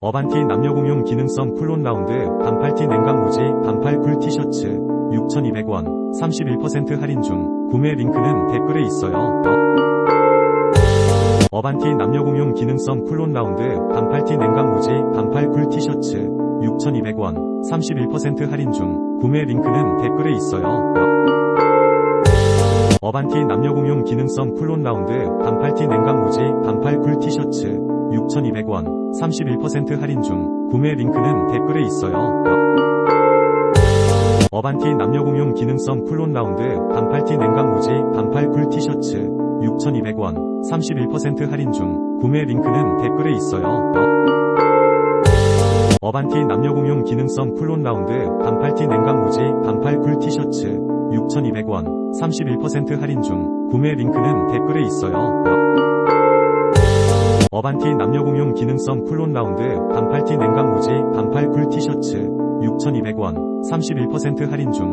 어반티 남녀공용 기능성 쿨론 라운드 반팔티 냉각 무지 반팔 굴 티셔츠 6,200원 31% 할인 중 구매 링크는 댓글에 있어요. 어반티 남녀공용 기능성 쿨론 라운드 반팔티 냉각 무지 반팔 굴 티셔츠 6,200원 31% 할인 중 구매 링크는 댓글에 있어요. 어반티 남녀공용 기능성 쿨론 라운드 반팔티 냉각 무지 반팔 굴 티셔츠 6,200원 31% 할인 중 구매 링크는 댓글에 있어요. 어반티 남녀공용 기능성 쿨론 라운드 반팔티 냉각 무지 반팔 굴 티셔츠 6,200원 31% 할인 중 구매 링크는 댓글에 있어요. 어반티 남녀공용 기능성 쿨론 라운드 반팔티 냉각 무지 반팔 굴 티셔츠 6,200원 31% 할인 중 구매 링크는 댓글에 있어요. 어반티 남녀공용 기능성 쿨론 라운드 반팔티 냉각 무지 반팔 굴 티셔츠 6,200원 31% 할인 중